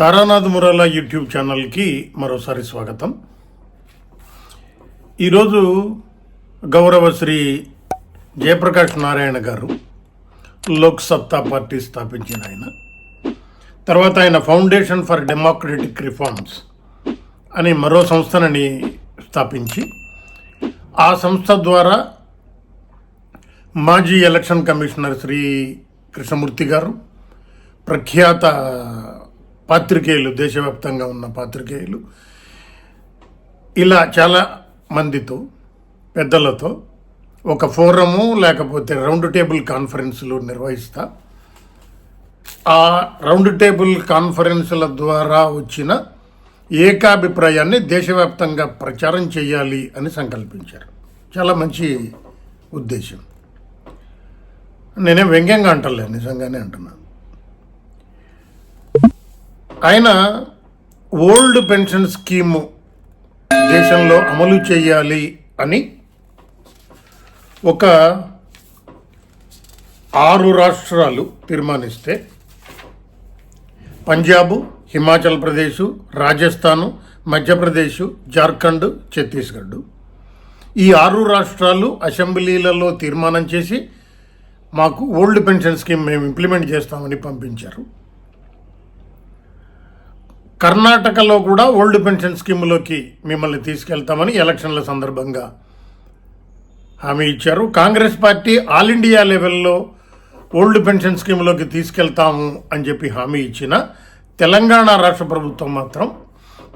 Taranath మురాలా YouTube ఛానల్కి మరోసారి స్వాగతం. ఈరోజు గౌరవ శ్రీ జయప్రకాష్ నారాయణ గారు లోక్ సత్తా పార్టీ స్థాపించిన ఆయన. తర్వాత ఆయన ఫౌండేషన్ ఫర్ డెమోక్రటిక్ రిఫార్మ్స్ అని మరో సంస్థనని స్థాపించి ఆ సంస్థ ద్వారా మాజీ ఎలక్షన్ కమిషనర్ శ్రీ కృష్ణమూర్తి గారు ప్రఖ్యాత పాత్రికేయులు దేశవ్యాప్తంగా ఉన్న పాత్రికేయులు ఇలా చాలా మందితో పెద్దలతో ఒక ఫోరము లేకపోతే రౌండ్ టేబుల్ కాన్ఫరెన్సులు నిర్వహిస్తా. ఆ రౌండ్ టేబుల్ కాన్ఫరెన్సుల ద్వారా వచ్చిన ఏకాభిప్రాయాన్ని దేశవ్యాప్తంగా ప్రచారం చేయాలి అని సంకల్పించారు. చాలా మంచి ఉద్దేశం. నేనే వ్యంగ్యంగా అంటలే నిజంగానే అంటున్నాను. ఆయన ఓల్డ్ పెన్షన్ స్కీము దేశంలో అమలు చేయాలి అని ఒక ఆరు రాష్ట్రాలు తీర్మానిస్తే పంజాబు హిమాచల్ ప్రదేశ్ రాజస్థాను మధ్యప్రదేశ్ జార్ఖండ్ ఛత్తీస్గఢ్. ఈ ఆరు రాష్ట్రాలు అసెంబ్లీలలో తీర్మానం చేసి మాకు ఓల్డ్ పెన్షన్ స్కీమ్ మేము ఇంప్లిమెంట్ చేస్తామని పంపించారు. కర్ణాటకలో కూడా ఓల్డ్ పెన్షన్ స్కీమ్లోకి మిమ్మల్ని తీసుకెళ్తామని ఎలక్షన్ల సందర్భంగా హామీ ఇచ్చారు. కాంగ్రెస్ పార్టీ ఆల్ ఇండియా లెవెల్లో ఓల్డ్ పెన్షన్ స్కీమ్లోకి తీసుకెళ్తాము అని చెప్పి హామీ ఇచ్చిన తెలంగాణ రాష్ట్ర ప్రభుత్వం మాత్రం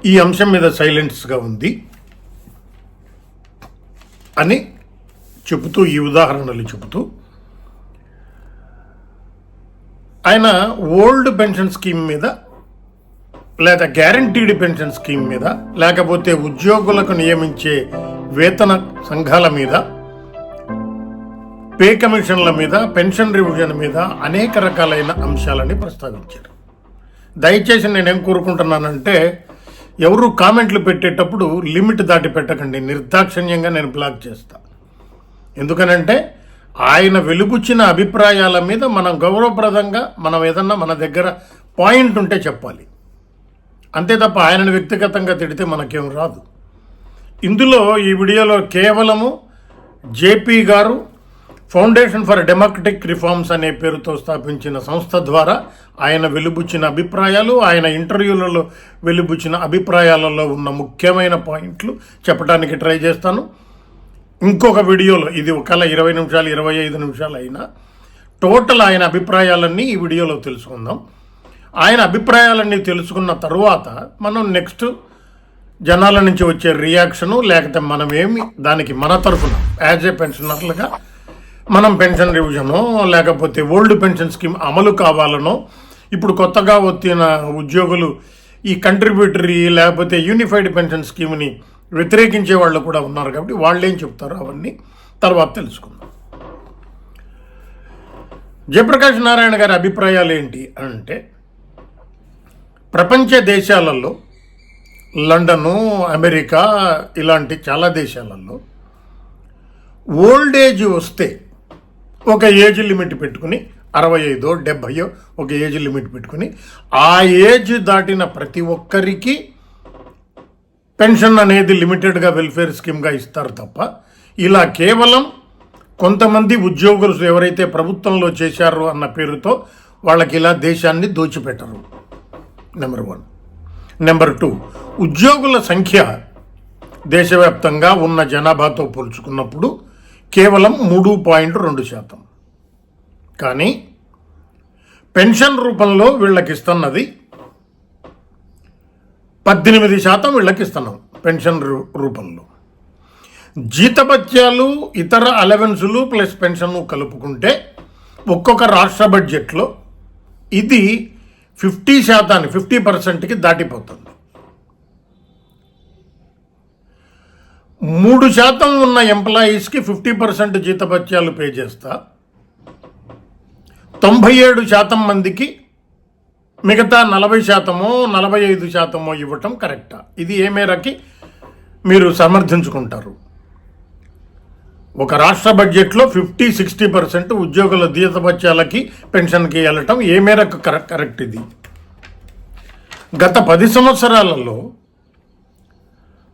ఈ అంశం మీద సైలెన్స్గా ఉంది అని చెబుతూ ఈ ఉదాహరణలు చెబుతూ ఆయన ఓల్డ్ పెన్షన్ స్కీమ్ మీద లేదా గ్యారంటీడ్ పెన్షన్ స్కీమ్ మీద లేకపోతే ఉద్యోగులకు నియమించే వేతన సంఘాల మీద పే కమిషన్ల మీద పెన్షన్ రివిజన్ మీద అనేక రకాలైన అంశాలని ప్రస్తావించారు. దయచేసి నేనేం కోరుకుంటున్నానంటే ఎవరు కామెంట్లు పెట్టేటప్పుడు లిమిట్ దాటి పెట్టకండి నిర్దాక్షిణ్యంగా నేను బ్లాక్ చేస్తా. ఎందుకనంటే ఆయన వెలుగుచ్చిన అభిప్రాయాల మీద మనం గౌరవప్రదంగా మనం ఏదన్నా మన దగ్గర పాయింట్ ఉంటే చెప్పాలి. అంతే తప్ప ఆయనను వ్యక్తిగతంగా తిడితే మనకేం రాదు. ఇందులో ఈ వీడియోలో కేవలము జేపీ గారు ఫౌండేషన్ ఫర్ డెమోక్రటిక్ రిఫార్మ్స్ అనే పేరుతో స్థాపించిన సంస్థ ద్వారా ఆయన వెలుబుచ్చిన అభిప్రాయాలు ఆయన ఇంటర్వ్యూలలో వెలుబుచ్చిన అభిప్రాయాలలో ఉన్న ముఖ్యమైన పాయింట్లు చెప్పడానికి ట్రై చేస్తాను. ఇంకొక వీడియోలో ఇది ఒకవేళ ఇరవై నిమిషాలు ఇరవై ఐదు నిమిషాలు అయినా టోటల్ ఆయన అభిప్రాయాలన్నీ ఈ వీడియోలో తెలుసుకుందాం. ఆయన అభిప్రాయాలన్నీ తెలుసుకున్న తరువాత మనం నెక్స్ట్ జనాల నుంచి వచ్చే రియాక్షను లేకపోతే మనం ఏమి దానికి మన తరఫున యాజ్ ఏ పెన్షనర్లుగా మనం పెన్షన్ రివిజను లేకపోతే ఓల్డ్ పెన్షన్ స్కీమ్ అమలు కావాలనో ఇప్పుడు కొత్తగా వచ్చిన ఉద్యోగులు ఈ కంట్రిబ్యూటరీ లేకపోతే యూనిఫైడ్ పెన్షన్ స్కీమ్ని వ్యతిరేకించే వాళ్ళు కూడా ఉన్నారు కాబట్టి వాళ్ళు ఏం చెప్తారో అవన్నీ తర్వాత తెలుసుకుందాం. జయప్రకాష్ నారాయణ గారి అభిప్రాయాలు ఏంటి అంటే ప్రపంచ దేశాలలో లండను అమెరికా ఇలాంటి చాలా దేశాలలో ఓల్డ్ ఏజ్ వస్తే ఒక ఏజ్ లిమిట్ పెట్టుకుని అరవై ఐదో డెబ్భయో ఒక ఏజ్ లిమిట్ పెట్టుకుని ఆ ఏజ్ దాటిన ప్రతి ఒక్కరికి పెన్షన్ అనేది లిమిటెడ్గా వెల్ఫేర్ స్కీమ్గా ఇస్తారు తప్ప ఇలా కేవలం కొంతమంది ఉద్యోగులు ఎవరైతే ప్రభుత్వంలో చేశారో అన్న పేరుతో వాళ్ళకి ఇలా దేశాన్ని దోచిపెట్టరు. నెంబర్ వన్ నెంబర్ టూ ఉద్యోగుల సంఖ్య దేశవ్యాప్తంగా ఉన్న జనాభాతో పోల్చుకున్నప్పుడు కేవలం మూడు పాయింట్ రెండు శాతం. కానీ పెన్షన్ రూపంలో వీళ్ళకి ఇస్తున్నది పద్దెనిమిది శాతం వీళ్ళకి ఇస్తున్నాం పెన్షన్ రూ- రూపంలో. జీతభత్యాలు ఇతర అలవెన్సులు ప్లస్ పెన్షన్ కలుపుకుంటే ఒక్కొక్క రాష్ట్ర బడ్జెట్లో ఇది ఫిఫ్టీ శాతాన్ని ఫిఫ్టీ పర్సెంట్కి దాటిపోతుంది. మూడు శాతం ఉన్న ఎంప్లాయీస్కి ఫిఫ్టీ పర్సెంట్ జీతభత్యాలు పే చేస్తా. తొంభై ఏడు శాతం మందికి మిగతా నలభై శాతమో నలభై ఐదు శాతమో ఇవ్వటం కరెక్టా? ఇది ఏ మేరకి మీరు సమర్థించుకుంటారు? ఒక రాష్ట్ర బడ్జెట్లో ఫిఫ్టీ సిక్స్టీ పర్సెంట్ ఉద్యోగుల జీతభత్యాలకి పెన్షన్కి వెళ్ళటం ఏ మేరకు కరెక్ట్ కరెక్ట్ ఇది? గత పది సంవత్సరాలలో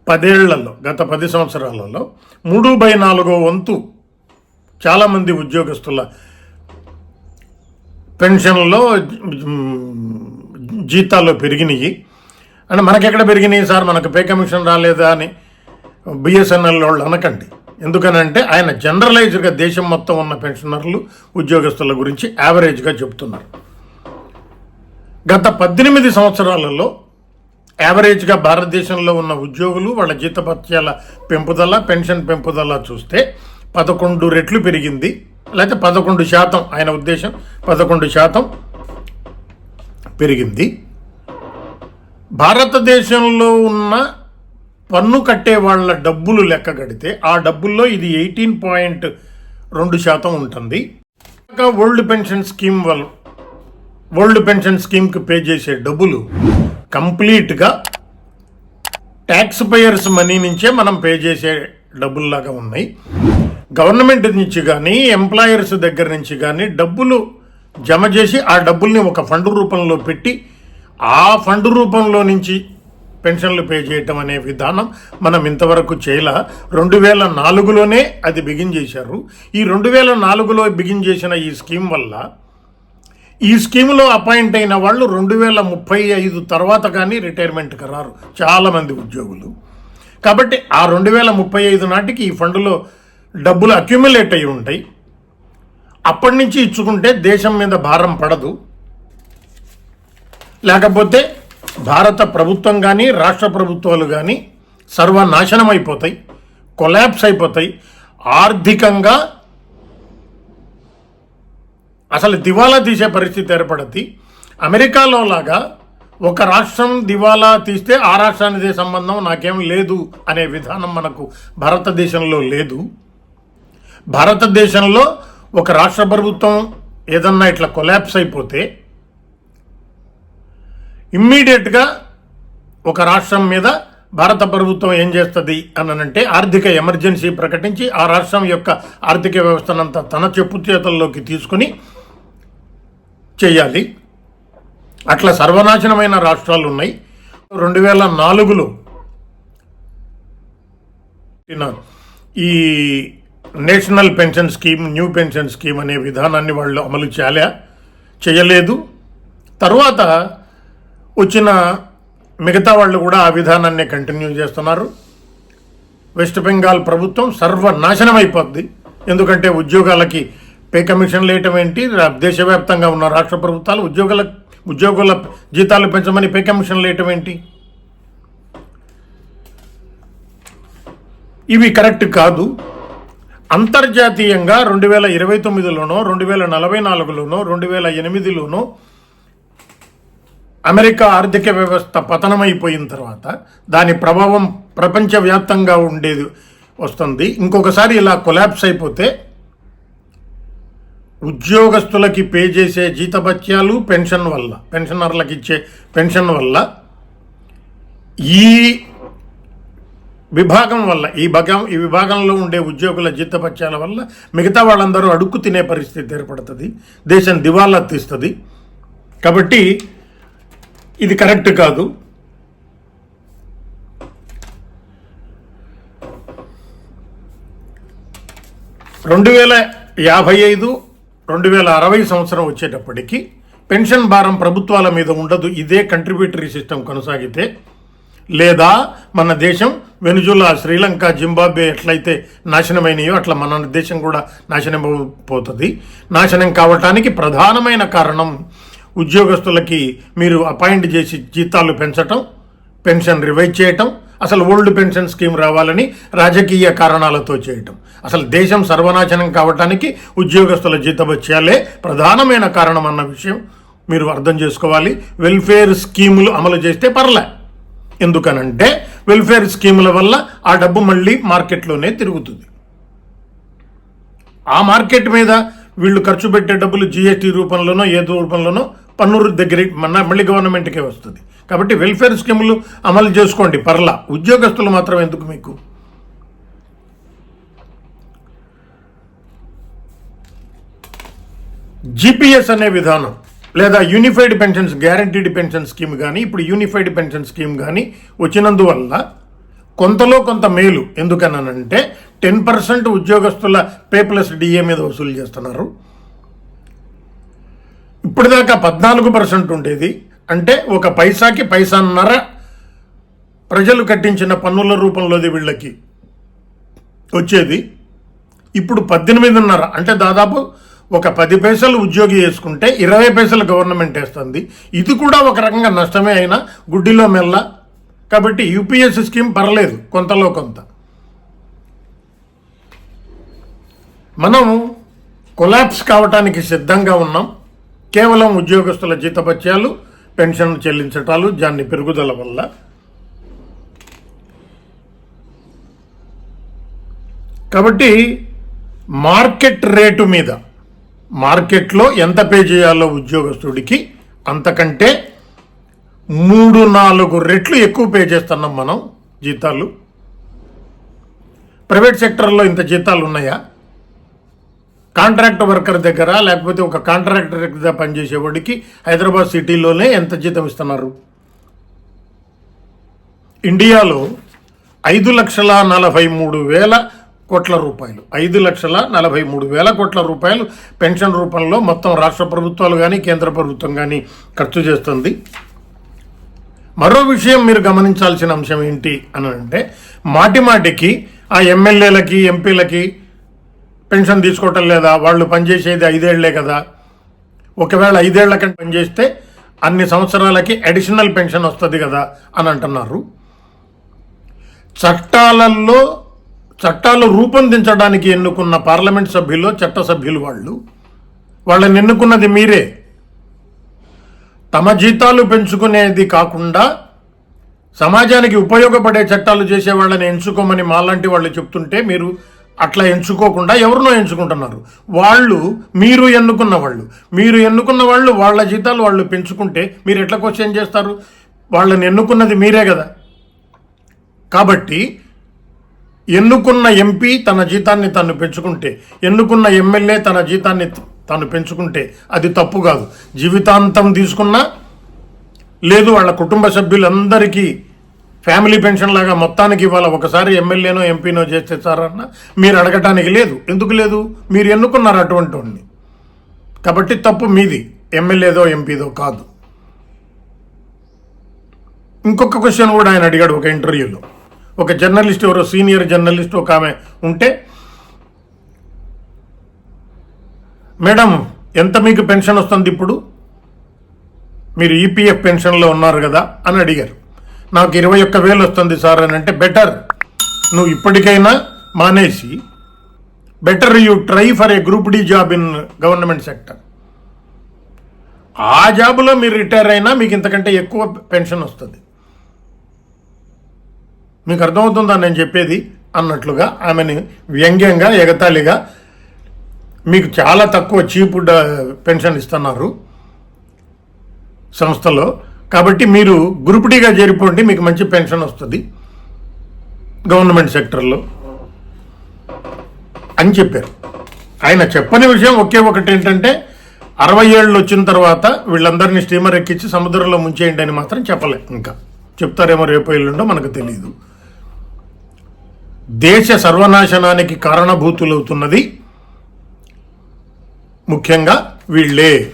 పదేళ్ళలో గత పది సంవత్సరాలలో మూడు బై నాలుగో వంతు చాలామంది ఉద్యోగస్తుల పెన్షన్లో జీతాలు పెరిగినాయి. అంటే మనకెక్కడ పెరిగినాయి సార్? మనకు పే కమిషన్ రాలేదా అని బిఎస్ఎన్ఎల్ వాళ్ళు అనకండి. ఎందుకనంటే ఆయన జనరలైజ్డ్గా దేశం మొత్తం ఉన్న పెన్షనర్లు ఉద్యోగస్తుల గురించి యావరేజ్గా చెప్తున్నారు గత పద్దెనిమిది సంవత్సరాలలో యావరేజ్గా భారతదేశంలో ఉన్న ఉద్యోగులు వాళ్ళ జీతపత్యాల పెంపుదల పెన్షన్ పెంపుదల చూస్తే పదకొండు రెట్లు పెరిగింది. లేకపోతే పదకొండు శాతం ఆయన ఉద్దేశం పదకొండు శాతం పెరిగింది. భారతదేశంలో ఉన్న పన్ను కట్టే వాళ్ళ డబ్బులు లెక్క కడితే ఆ డబ్బుల్లో ఇది ఎయిటీన్ పాయింట్ రెండు శాతం ఉంటుంది. ఇంకా ఓల్డ్ పెన్షన్ స్కీమ్ వల్ల ఓల్డ్ పెన్షన్ స్కీమ్కి పే చేసే డబ్బులు కంప్లీట్గా ట్యాక్స్ పేయర్స్ మనీ నుంచే మనం పే చేసే డబ్బుల్లాగా ఉన్నాయి. గవర్నమెంట్ నుంచి కానీ ఎంప్లాయర్స్ దగ్గర నుంచి కానీ డబ్బులు జమ చేసి ఆ డబ్బుల్ని ఒక ఫండ్ రూపంలో పెట్టి ఆ ఫండ్ రూపంలో నుంచి పెన్షన్లు పే చేయటం అనే విధానం మనం ఇంతవరకు చేయలా. రెండు వేల నాలుగులోనే అది బిగిన్ చేశారు. ఈ రెండు వేల నాలుగులో బిగిన్ చేసిన ఈ స్కీమ్ వల్ల ఈ స్కీమ్లో అపాయింట్ అయిన వాళ్ళు రెండు వేల ముప్పై ఐదు తర్వాత కానీ రిటైర్మెంట్కి రారు చాలామంది ఉద్యోగులు. కాబట్టి ఆ రెండు వేల ముప్పై ఐదు నాటికి ఈ ఫండ్లో డబ్బులు అక్యుములేట్ అయి ఉంటాయి. అప్పటి నుంచి ఇచ్చుకుంటే దేశం మీద భారం పడదు. లేకపోతే భారత ప్రభుత్వం కానీ రాష్ట్ర ప్రభుత్వాలు కానీ సర్వనాశనం అయిపోతాయి కొలాప్స్ అయిపోతాయి. ఆర్థికంగా అసలు దివాలా తీసే పరిస్థితి ఏర్పడద్ది. అమెరికాలో లాగా ఒక రాష్ట్రం దివాలా తీస్తే ఆ రాష్ట్రానిదే సంబంధం నాకేం లేదు అనే విధానం మనకు భారతదేశంలో లేదు. భారతదేశంలో ఒక రాష్ట్ర ప్రభుత్వం ఏదన్నా ఇట్లా కొలాప్స్ అయిపోతే ఇమ్మీడియట్గా ఒక రాష్ట్రం మీద భారత ప్రభుత్వం ఏం చేస్తుంది అనంటే ఆర్థిక ఎమర్జెన్సీ ప్రకటించి ఆ రాష్ట్రం యొక్క ఆర్థిక వ్యవస్థనంతా తన చెప్పు చేతల్లోకి తీసుకుని చేయాలి. అట్లా సర్వనాశనమైన రాష్ట్రాలు ఉన్నాయి. రెండు వేల నాలుగులో ఈ national pension scheme new pension scheme అనే విధానాన్ని వాళ్ళు అమలు చేయలే చేయలేదు. తర్వాత వచ్చిన మిగతా వాళ్ళు కూడా ఆ విధానాన్ని కంటిన్యూ చేస్తున్నారు. వెస్ట్ బెంగాల్ ప్రభుత్వం సర్వనాశనం అయిపోద్ది. ఎందుకంటే ఉద్యోగాలకి పే కమిషన్ వేయటం ఏంటి? దేశవ్యాప్తంగా ఉన్న రాష్ట్ర ప్రభుత్వాలు ఉద్యోగుల ఉద్యోగుల జీతాలు పెంచమని పే కమిషన్లు వేయటం ఏంటి? ఇవి కరెక్ట్ కాదు. అంతర్జాతీయంగా రెండు వేల ఇరవై తొమ్మిదిలోనో రెండు వేల నలభై నాలుగులోనో రెండు వేల ఎనిమిదిలోనో అమెరికా ఆర్థిక వ్యవస్థ పతనమైపోయిన తర్వాత దాని ప్రభావం ప్రపంచవ్యాప్తంగా ఉండేది వస్తుంది. ఇంకొకసారి ఇలా కొలాప్స్ అయిపోతే ఉద్యోగస్తులకి పే చేసే జీతభత్యాలు పెన్షన్ వల్ల పెన్షనర్లకు ఇచ్చే పెన్షన్ వల్ల ఈ విభాగం వల్ల ఈ భాగం ఈ విభాగంలో ఉండే ఉద్యోగుల జీతభత్యాల వల్ల మిగతా వాళ్ళందరూ అడుక్కు తినే పరిస్థితి ఏర్పడుతుంది. దేశం దివాలా తీస్తుంది. కాబట్టి ఇది కరెక్ట్ కాదు. రెండు వేల యాభై ఐదు రెండు వేల అరవై సంవత్సరం వచ్చేటప్పటికి పెన్షన్ భారం ప్రభుత్వాల మీద ఉండదు. ఇదే కంట్రిబ్యూటరీ సిస్టమ్ కొనసాగితే లేదా మన దేశం వెనుజులా శ్రీలంక జింబాబ్వే ఎట్లయితే నాశనమైనయో అట్లా మన దేశం కూడా నాశనం పోతుంది నాశనం కావటానికి ప్రధానమైన కారణం ఉద్యోగస్తులకి మీరు అపాయింట్ చేసి జీతాలు పెంచటం పెన్షన్ రివైజ్ చేయటం అసలు ఓల్డ్ పెన్షన్ స్కీమ్ రావాలని రాజకీయ కారణాలతో చేయటం. అసలు దేశం సర్వనాశనం కావటానికి ఉద్యోగస్తుల జీతభత్యాలే ప్రధానమైన కారణం అన్న విషయం మీరు అర్థం చేసుకోవాలి. వెల్ఫేర్ స్కీములు అమలు చేస్తే పర్లే. ఎందుకనంటే వెల్ఫేర్ స్కీముల వల్ల ఆ డబ్బు మళ్ళీ మార్కెట్లోనే తిరుగుతుంది. ఆ మార్కెట్ మీద వీళ్ళు ఖర్చు పెట్టే డబ్బులు జిఎస్టీ రూపంలోనో ఏదో రూపంలోనో పన్నూరు దగ్గర మన మళ్ళీ గవర్నమెంట్కే వస్తుంది. కాబట్టి వెల్ఫేర్ స్కీములు అమలు చేసుకోండి పర్లా. ఉద్యోగస్తులు మాత్రం ఎందుకు మీకు? జిపిఎస్ అనే విధానం లేదా unified pensions guaranteed pension scheme కానీ ఇప్పుడు యూనిఫైడ్ పెన్షన్ స్కీమ్ కానీ వచ్చినందువల్ల కొంతలో కొంత మేలు. ఎందుకనంటే టెన్ పర్సెంట్ ఉద్యోగస్తుల పే ప్లస్ డిఏ మీద వసూలు చేస్తున్నారు. ఇప్పటిదాకా పద్నాలుగు పర్సెంట్ ఉండేది. అంటే ఒక పైసాకి పైసాన్నర ప్రజలు కట్టించిన పన్నుల రూపంలోది వీళ్ళకి వచ్చేది. ఇప్పుడు పద్దెనిమిదిన్నర అంటే దాదాపు ఒక పది పైసలు ఉద్యోగి వేసుకుంటే ఇరవై పైసలు గవర్నమెంట్ వేస్తుంది. ఇది కూడా ఒక రకంగా నష్టమే అయినా గుడ్డిలో మెల్ల. కాబట్టి యూపీఎస్సీ స్కీమ్ పర్లేదు కొంతలో కొంత. మనం కొలాప్స్ కావటానికి సిద్ధంగా ఉన్నాం. కేవలం ఉద్యోగస్తుల జీతభత్యాలు పెన్షన్ చెల్లించటాలు దాన్ని పెరుగుదల వల్ల. కాబట్టి మార్కెట్ రేటు మీద మార్కెట్లో ఎంత పే చేయాలో ఉద్యోగస్తుడికి అంతకంటే మూడు నాలుగు రెట్లు ఎక్కువ పే చేస్తున్నాం మనం జీతాలు. ప్రైవేట్ సెక్టర్లో ఇంత జీతాలు ఉన్నాయా కాంట్రాక్ట్ వర్కర్ దగ్గర లేకపోతే ఒక కాంట్రాక్టర్ దగ్గర పనిచేసేవాడికి హైదరాబాద్ సిటీలోనే ఎంత జీతం ఇస్తున్నారు? ఇండియాలో ఐదు లక్షల నలభై మూడు వేల కోట్ల రూపాయలు. ఐదు లక్షల నలభై మూడు వేల కోట్ల రూపాయలు పెన్షన్ రూపంలో మొత్తం రాష్ట్ర ప్రభుత్వాలు కానీ కేంద్ర ప్రభుత్వం కానీ ఖర్చు చేస్తుంది. మరో విషయం మీరు గమనించాల్సిన అంశం ఏంటి అని అంటే మాటి మాటికి ఆ ఎమ్మెల్యేలకి ఎంపీలకి పెన్షన్ తీసుకోవటం లేదా వాళ్ళు పనిచేసేది ఐదేళ్ళే కదా. ఒకవేళ ఐదేళ్ళ కంటే పనిచేస్తే అన్ని సంవత్సరాలకి అడిషనల్ పెన్షన్ వస్తుంది కదా అని అంటున్నారు. చట్టాలలో చట్టాలు రూపొందించడానికి ఎన్నుకున్న పార్లమెంట్ సభ్యులు చట్ట సభ్యులు వాళ్ళు వాళ్ళని ఎన్నుకున్నది మీరే. తమ జీతాలు పెంచుకునేది కాకుండా సమాజానికి ఉపయోగపడే చట్టాలు చేసే వాళ్ళని ఎంచుకోమని మాలాంటి వాళ్ళు చెప్తుంటే మీరు అట్లా ఎంచుకోకుండా ఎవరినో ఎంచుకుంటున్నారు. వాళ్ళు మీరు ఎన్నుకున్న వాళ్ళు. మీరు ఎన్నుకున్న వాళ్ళు వాళ్ళ జీతాలు వాళ్ళు పెంచుకుంటే మీరు ఎట్లా క్వశ్చన్ చేస్తారు? వాళ్ళని ఎన్నుకున్నది మీరే కదా. కాబట్టి ఎన్నుకున్న ఎంపీ తన జీతాన్ని తను పెంచుకుంటే ఎన్నుకున్న ఎమ్మెల్యే తన జీతాన్ని తాను పెంచుకుంటే అది తప్పు కాదు. జీవితాంతం తీసుకున్నా లేదు వాళ్ళ కుటుంబ సభ్యులందరికీ ఫ్యామిలీ పెన్షన్ లాగా మొత్తానికి ఇవాళ ఒకసారి ఎమ్మెల్యేనో ఎంపీనో చేస్తే సారన్న మీరు అడగటానికి లేదు. ఎందుకు లేదు? మీరు ఎన్నుకున్నారు అటువంటి వాడిని. కాబట్టి తప్పు మీది. ఎమ్మెల్యేదో ఎంపీదో కాదు. ఇంకొక క్వశ్చన్ కూడా ఆయన అడిగాడు ఒక ఇంటర్వ్యూలో. ఒక జర్నలిస్ట్ ఎవరో సీనియర్ జర్నలిస్ట్ ఒక ఆమె ఉంటే మేడం ఎంత మీకు పెన్షన్ వస్తుంది ఇప్పుడు? మీరు ఈపీఎఫ్ పెన్షన్లో ఉన్నారు కదా? అని అడిగారు. నాకు ఇరవై ఒక్క వేలు వస్తుంది సార్ అని అంటే బెటర్ నువ్వు ఇప్పటికైనా మానేసి better you try for a group D job in government sector. ఆ జాబ్లో మీరు రిటైర్ అయినా మీకు ఇంతకంటే ఎక్కువ పెన్షన్ వస్తుంది. మీకు అర్థమవుతుందా నేను చెప్పేది? అన్నట్లుగా ఆమెని వ్యంగ్యంగా ఎగతాళిగా మీకు చాలా తక్కువ చీప్ పెన్షన్ ఇస్తున్నారు సంస్థలో. కాబట్టి మీరు గ్రూప్ డీగా చేరిపోండి మీకు మంచి పెన్షన్ వస్తుంది. గవర్నమెంట్ సెక్టర్లో. అని చెప్పారు. ఆయన చెప్పని విషయం ఒకే ఒకటి ఏంటంటే అరవై ఏళ్ళు వచ్చిన తర్వాత వీళ్ళందరినీ స్టీమర్ ఎక్కించి సముద్రంలో ముంచేయండి అని మాత్రం చెప్పలే ఇంకా. చెప్తారేమో రేపు ఎల్లుండో మనకు తెలియదు దేశ సర్వనాశనానికి కారణభూతులవుతున్నది ముఖ్యంగా వీళ్ళే.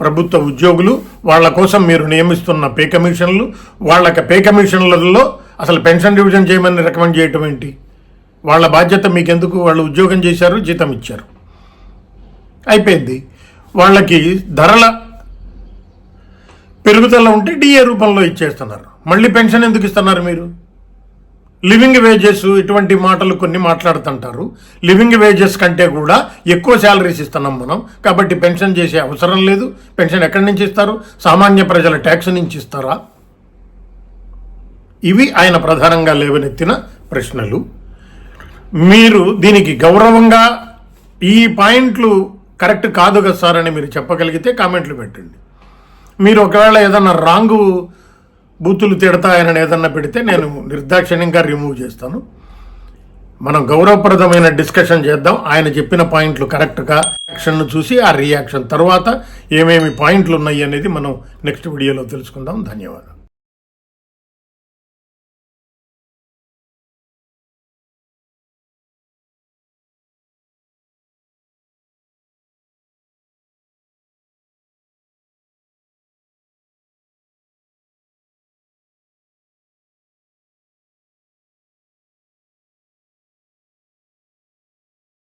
ప్రభుత్వ ఉద్యోగులు వాళ్ళ కోసం మీరు నియమిస్తున్న పే కమిషన్లు వాళ్ళకి పే కమిషన్లలో అసలు పెన్షన్ డివిజన్ చేయమని రికమెండ్ చేయటం ఏంటి? వాళ్ళ బాధ్యత మీకెందుకు? వాళ్ళు ఉద్యోగం చేశారు జీతం ఇచ్చారు. అయిపోయింది. వాళ్ళకి ధరల పెరుగుదల ఉంటే డిఏ రూపంలో ఇచ్చేస్తున్నారు. మళ్ళీ పెన్షన్ ఎందుకు ఇస్తున్నారు మీరు? లివింగ్ వేజెస్ ఇటువంటి మాటలు కొన్ని మాట్లాడుతుంటారు. లివింగ్ వేజెస్ కంటే కూడా ఎక్కువ శాలరీస్ ఇస్తున్నాం మనం. కాబట్టి పెన్షన్ చేసే అవసరం లేదు. పెన్షన్ ఎక్కడి నుంచి ఇస్తారు? సామాన్య ప్రజల ట్యాక్స్ నుంచి ఇస్తారా? ఇవి ఆయన ప్రధానంగా లేవనెత్తిన ప్రశ్నలు. మీరు దీనికి గౌరవంగా ఈ పాయింట్లు కరెక్ట్ కాదు కదా సార్ అని మీరు చెప్పగలిగితే కామెంట్లు పెట్టండి. మీరు ఒకవేళ ఏదన్నా రాంగు బూతులు తిడతాయని ఏదన్నా పెడితే నేను నిర్దాక్షిణ్యంగా రిమూవ్ చేస్తాను. మనం గౌరవప్రదమైన డిస్కషన్ చేద్దాం. ఆయన చెప్పిన పాయింట్లు కరెక్ట్గా యాక్షన్ను చూసి ఆ రియాక్షన్ తర్వాత ఏమేమి పాయింట్లు ఉన్నాయి అనేది మనం నెక్స్ట్ వీడియోలో తెలుసుకుందాం. ధన్యవాదాలు.